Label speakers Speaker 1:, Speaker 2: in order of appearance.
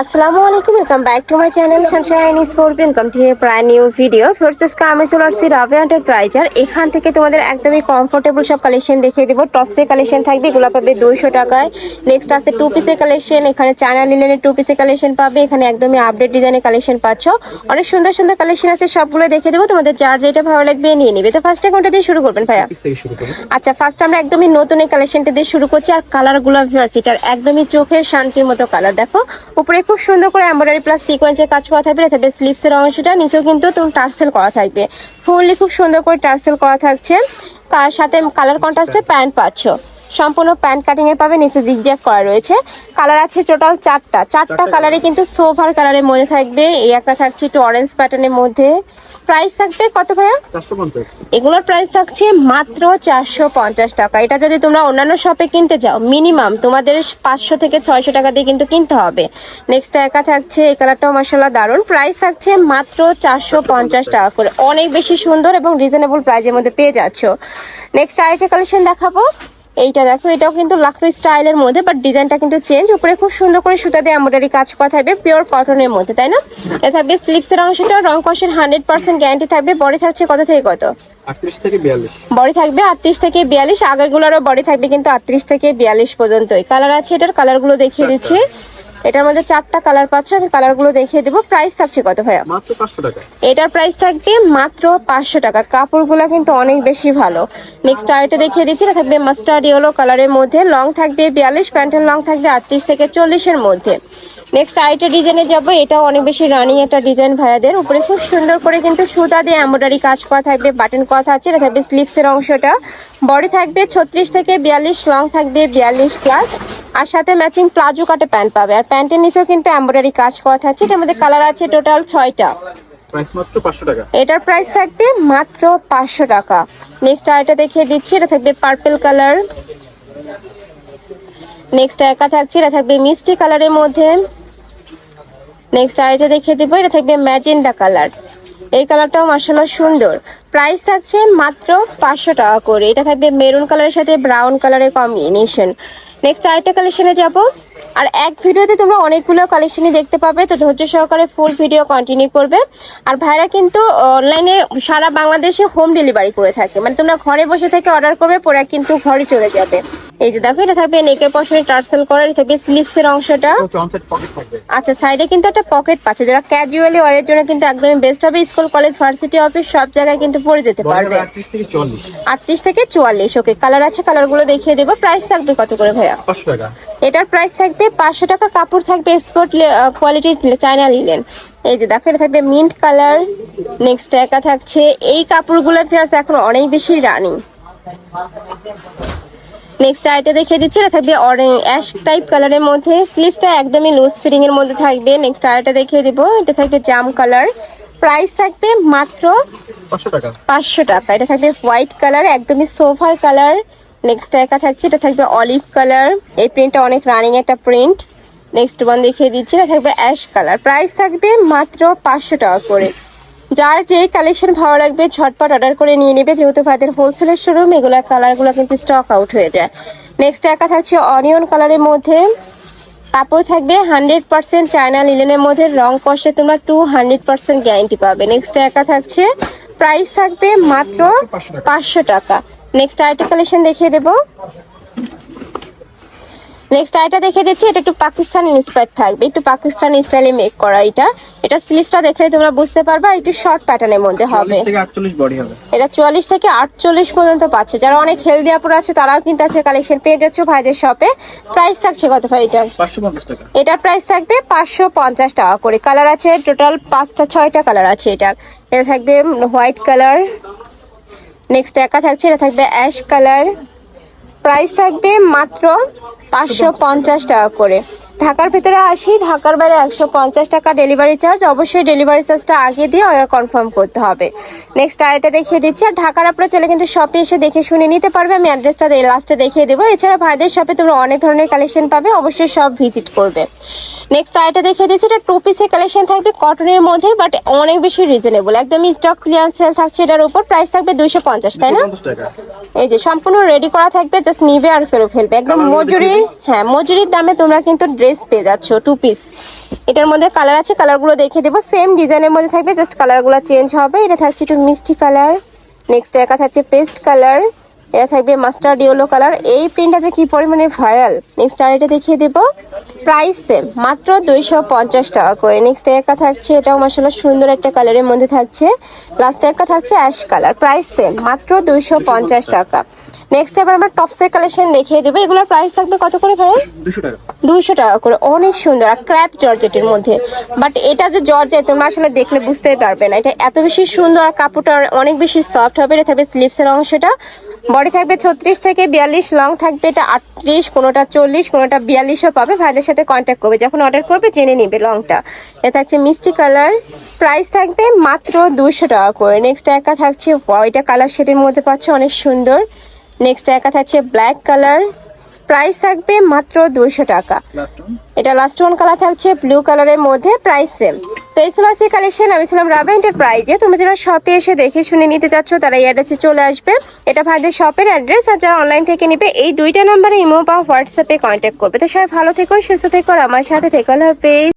Speaker 1: আসসালামু আলাইকুম welcome back to my channel sunshine sport welcome to প্রায় নিউ ভিডিও ফোর্সেস আমি চলে আসছি রাভে এন্টারপ্রাইজার এখান থেকে তোমাদের একদমই কমফোর্টেবল সব কালেকশন দেখিয়ে দিব। টপসের কালেকশন থাকবে এগুলো পাবে দুইশো টাকায়। নেক্সট আছে টু পিসের কালেকশন এখানে চায়না লিলেনের টু পিসের কালেকশন পাবে। এখানে একদমই আপডেট ডিজাইনের কালেকশন পাচ্ছ। অনেক সুন্দর সুন্দর কালেকশন আছে সবগুলো দেখে দেবো। তোমাদের যার যেটা ভালো লাগবে নিয়ে নিবে। তো ফার্স্টে কোনটা দিয়ে শুরু করবেন ভাইয়া। আচ্ছা ফার্স্ট আমরা একদমই নতুন এই কালেকশনটা দিয়ে শুরু করছি। আর কালারগুলো ভিউয়ার্স এটার একদমই চোখের শান্তির মতো কালার দেখো উপরে খুব সুন্দর করে এম্ব্রয়ডারি প্লাস সিকোয়েন্সের কাজ করা থাকবে থাকবে স্লিপসের অংশটা, নিচেও কিন্তু তুমি টার্সেল করা থাকবে। ফুললি খুব সুন্দর করে টার্সেল করা থাকছে। তার সাথে কালার কন্ট্রাস্টে প্যান্ট পাচ্ছ। সম্পূর্ণ প্যান্ট কাটিং এর পাবে নিচে জিগজ্যাগ করা রয়েছে। কালার আছে টোটাল চারটা। চারটা কালারে কিন্তু সোভার কালারের মধ্যে থাকবে। এই একটা থাকছে একটু অরেঞ্জ প্যাটার্নের মধ্যে। প্রাইস থাকবে কত ভাইয়া? এগুলোর প্রাইস থাকছে মাত্র চারশো পঞ্চাশ টাকা। এটা যদি তোমরা অন্যান্য শপে কিনতে যাও মিনিমাম তোমাদের পাঁচশো থেকে ছয়শো টাকা দিয়ে কিন্তু কিনতে হবে। নেক্সট একা থাকছে এই কালারটাও মশলা দারুণ। প্রাইস থাকছে মাত্র চারশো পঞ্চাশ টাকা করে। অনেক বেশি সুন্দর এবং রিজনেবল প্রাইজের মধ্যে পেয়ে যাচ্ছ। নেক্সট আরেকটা কালেকশন দেখাবো। এইটা দেখো, এটাও কিন্তু লাকড়ি স্টাইলের মধ্যে বাট ডিজাইনটা কিন্তু চেঞ্জ উপরে খুব সুন্দর করে সুতা দিয়ে এমব্রয়ডারি কাজ করা থাকবে পিওর কটনের মধ্যে, তাই না? এটা থাকবে স্লিপসের অংশটা, রং কষের হান্ড্রেড পার্সেন্ট গ্যারান্টি থাকবে বডি থাকছে কত থেকে কত? বডি থাকবে আটত্রিশ থেকে বিয়াল্লিশ আগেরগুলোরও বডি থাকবে কিন্তু আটত্রিশ থেকে বিয়াল্লিশ পর্যন্তই। কালার আছে এটার কালারগুলো দেখিয়ে দিচ্ছি। এটার মধ্যে চারটা কালার পাচ্ছ আমি কালারগুলো দেখিয়ে দেবো। প্রাইস থাকছে কত ভাইয়া?
Speaker 2: মাত্র পাঁচশো টাকা।
Speaker 1: এটার প্রাইস থাকবে মাত্র পাঁচশো টাকা। কাপড়গুলো কিন্তু অনেক বেশি ভালো। নেক্সট আরেকটা দেখিয়ে দিচ্ছি এটা থাকবে মাস্টার্ড ইয়েলো কালারের মধ্যে। লং থাকবে বিয়াল্লিশ প্যান্টের লং থাকবে আটত্রিশ থেকে চল্লিশের মধ্যে। নেক্সট আরেকটা ডিজাইনে যাব এটাও অনেক বেশি রানিং একটা ডিজাইন ভাইয়াদের। উপরে খুব সুন্দর করে কিন্তু সুতা দিয়ে এমব্রয়ডারি কাজ করা থাকবে বাটন করা আছে এটা থাকবে স্লিপসের অংশটা। বডি থাকবে ছত্রিশ থেকে বিয়াল্লিশ লং থাকবে বিয়াল্লিশ প্লাস আর সাথে ম্যাচিং প্লাজো কাটে প্যান্ট পাবে। আর প্যান্টের নিচেও কিন্তু এমব্রয়ডারি কাজ করা থাকছে এটার মধ্যে কালার আছে টোটাল ছয়টা। এটার প্রাইস থাকবে মাত্র পাঁচশো টাকা। নেক্সট আরেকটা দেখিয়ে দিচ্ছি এটা থাকবে পার্পল কালার নেক্সট একা থাকছে এটা থাকবে মিষ্টি কালারের মধ্যে। নেক্সট আরেকটা দেখিয়ে দেবো এটা থাকবে ম্যাজেন্ডা কালার এই কালারটাও মার্শাল্লাহ সুন্দর। প্রাইস থাকছে মাত্র পাঁচশো টাকা করে। এটা থাকবে মেরুন কালারের সাথে ব্রাউন কালারের কম্বিনেশন। নেক্সট আরেকটা কালেকশনে যাব। আর এক ভিডিওতে তোমরা অনেকগুলো কালেকশনই দেখতে পাবে, তো ধৈর্য সহকারে ফুল ভিডিও কন্টিনিউ করবে। আর ভাইরা কিন্তু অনলাইনে সারা বাংলাদেশে হোম ডেলিভারি করে থাকে। মানে তোমরা ঘরে বসে থেকে অর্ডার করবে, পরে কিন্তু ঘরে চলে যাবে। এই যে দেখো এটা থাকবে নেকের পশনে টার্সেল করা এটা থাকবে স্লিপসের অংশটা। আচ্ছা সাইডে কিন্তু একটা পকেট পাচ্ছে যারা ক্যাজুয়ালি ওয়ারের জন্য কিন্তু একদমই বেস্ট হবে। স্কুল কলেজ ভার্সিটি অফিস সব জায়গায় কিন্তু পরে যেতে পারবে।
Speaker 2: আটত্রিশ থেকে
Speaker 1: চুয়াল্লিশ ওকে কালার আছে কালারগুলো দেখিয়ে দেবো। প্রাইস থাকবে কত করে ভাইয়া? এটার প্রাইস থাকবে পাঁচশো টাকা কাপড় থাকবে স্পোর্ট কোয়ালিটি চায়না লিলেন এই যে দেখো এটা থাকবে মিন্ট কালার নেক্সট একা থাকছে। এই কাপড়গুলো ফেরাস এখন অনেক বেশি রানিং নেক্সট আইটা দেখিয়ে দিচ্ছি এটা থাকবে অরেঞ্জ অ্যাশ টাইপ কালারের মধ্যে। স্লিভসটা একদমই লুজ ফিটিং এর মধ্যে থাকবে। নেক্সট আইটা দেখিয়ে দিব এটা থাকবে জাম কালার প্রাইস থাকবে মাত্র
Speaker 2: পাঁচশো টাকা।
Speaker 1: এটা থাকবে হোয়াইট কালার একদমই সোফার কালার নেক্সট একা থাকছে এটা থাকবে অলিভ কালার এই প্রিন্টটা অনেক রানিং একটা প্রিন্ট নেক্সট ওয়ান দেখিয়ে দিচ্ছি এটা থাকবে অ্যাশ কালার প্রাইস থাকবে মাত্র পাঁচশো টাকা করে। যার যে কালেকশন ভালো লাগবে ঝটপট অর্ডার করে নিয়ে নেবে। যেহেতু ভাইদের হোলসেলের শোরুম এগুলো কালারগুলো কিন্তু স্টক আউট হয়ে যায়। নেক্সট একা থাকছে অনিয়ন কালারের মধ্যে। কাপড় থাকবে হান্ড্রেড পার্সেন্ট চায়না লিলেনের মধ্যে। রং কষে তোমরা টু হান্ড্রেড পার্সেন্ট গ্যারান্টি পাবে। নেক্সট একা থাকছে প্রাইস থাকবে মাত্র পাঁচশো টাকা। নেক্সট আরেকটা কালেকশন দেখিয়ে দেবো। নেক্সট আইটা দেখে দিচ্ছি এটা একটু পাকিস্তানি ইন্সপায়ার থাকবে। একটু পাকিস্তানি স্টাইলে মেক করা এটা। এটা স্লিভসটা দেখলে তোমরা বুঝতে পারবে একটু শর্ট প্যাটার্নের মধ্যে হবে। এটা চুয়াল্লিশ থেকে আটচল্লিশ পর্যন্ত পাচ্ছ। যারা অনেক হেলদি আপুর আছে তারাও কিন্তু আছে কালেকশন পেয়ে যাচ্ছ ভাইদের শপে প্রাইস থাকছে কত ভাই
Speaker 2: পাঁচশো
Speaker 1: এটার প্রাইস থাকবে পাঁচশো পঞ্চাশ টাকা করে। কালার আছে টোটাল পাঁচটা ছয়টা কালার আছে এটার। এটা থাকবে হোয়াইট কালার নেক্সট একা থাকছে এটা থাকবে অ্যাশ কালার প্রাইস থাকবে মাত্র পাঁচশো পঞ্চাশ টাকা করে। ঢাকার ভেতরে আসি, ঢাকার বাইরে একশো পঞ্চাশ টাকা ডেলিভারি চার্জ অবশ্যই ডেলিভারি চার্জটা আগে দিয়ে অর্ডার কনফার্ম করতে হবে। নেক্সট আরেকটা দেখিয়ে দিচ্ছি। আর ঢাকার আপনার চাইলে কিন্তু শপে এসে দেখে শুনে নিতে পারবে। আমি অ্যাড্রেসটা লাস্টে দেখিয়ে দেবো। এছাড়া ভাইদের শপে তোমরা অনেক ধরনের কালেকশন পাবে। অবশ্যই সব ভিজিট করবে। নেক্সট আরেকটা দেখিয়ে দিচ্ছি এটা টু পিসের কালেকশন থাকবে কটনের মধ্যে বাট অনেক বেশি রিজনেবল একদমই স্টক ক্লিয়ার সেল থাকছে এটার উপর প্রাইস থাকবে দুইশো পঞ্চাশ তাই না? এই যে সম্পূর্ণ রেডি করা থাকবে জাস্ট নিবে আর ফেরো ফেলবে। একদম মজুরি হ্যাঁ মজুরির দামে তোমরা কিন্তু ড্রেস পেয়ে যাচ্ছ টু পিস এটার মধ্যে কালার আছে কালারগুলো দেখে দেবো। সেম ডিজাইনের মধ্যে থাকবে জাস্ট কালারগুলো চেঞ্জ হবে। এটা থাকছে একটু মিষ্টি কালার নেক্সট একা থাকছে পেস্ট কালার এটা থাকবে মাস্টার্ড ইয়েলো কালার। এই প্রিন্টটা যে কি পরিমাণে ভাইরাল নেক্সট আর এটা দেখিয়ে দেবো। প্রাইস সেম মাত্র দুইশো পঞ্চাশ টাকা করে। নেক্সট একটা থাকছে এটাও মাসাল্লাহ সুন্দর একটা কালারের মধ্যে থাকছে। লাস্ট একটা থাকছে অ্যাশ কালার প্রাইস সেম মাত্র দুইশো পঞ্চাশ টাকা। নেক্সট এবার আমরা টপসের কালেকশন দেখিয়ে দেবো। এগুলোর প্রাইস থাকবে কত করে ভাই? দুইশো টাকা। করে। অনেক সুন্দর আর ক্র্যাপ জর্জেটের মধ্যে। বাট এটা যে জর্জেট তোমরা আসলে দেখলে বুঝতেই পারবে না। এটা এত বেশি সুন্দর আর কাপড়টা অনেক বেশি সফট হবে। এটা থাকবে স্লিপসের অংশটা। বডি থাকবে ছত্রিশ থেকে বিয়াল্লিশ লং থাকবে এটা আটত্রিশ কোনোটা চল্লিশ কোনোটা বিয়াল্লিশও পাবে। ভাইদের সাথে কন্ট্যাক্ট করবে যখন অর্ডার করবে জেনে নিবে লংটা এটা হচ্ছে মিষ্টি কালার প্রাইস থাকবে মাত্র দুশো টাকা করে। নেক্সট একা থাকছে ওইটা কালার শেডের মধ্যে পাচ্ছে অনেক সুন্দর। নেক্সট একা থাকছে ব্ল্যাক কালার প্রাইস থাকবে মাত্র দুশো টাকা। এটা লাস্ট ওয়ান কালার থাকছে ব্লু কালারের মধ্যে প্রাইস সেম তো এই ছিল আজকে কালেকশন আমি ছিলাম রাভা এন্টারপ্রাইজে তোমরা যারা শপে এসে দেখে শুনে নিতে চাচ্ছ, তারা এই অ্যাড্রেসে চলে আসবে। এটা ভাইদের শপের অ্যাড্রেস আর যারা অনলাইন থেকে নিবে, এই দুইটা নাম্বারে ইমো বা হোয়াটসঅ্যাপে কন্ট্যাক্ট করবে। তো সবাই ভালো থেকো, সুস্থ থেকো, আর আমার সাথে থেকো। হবে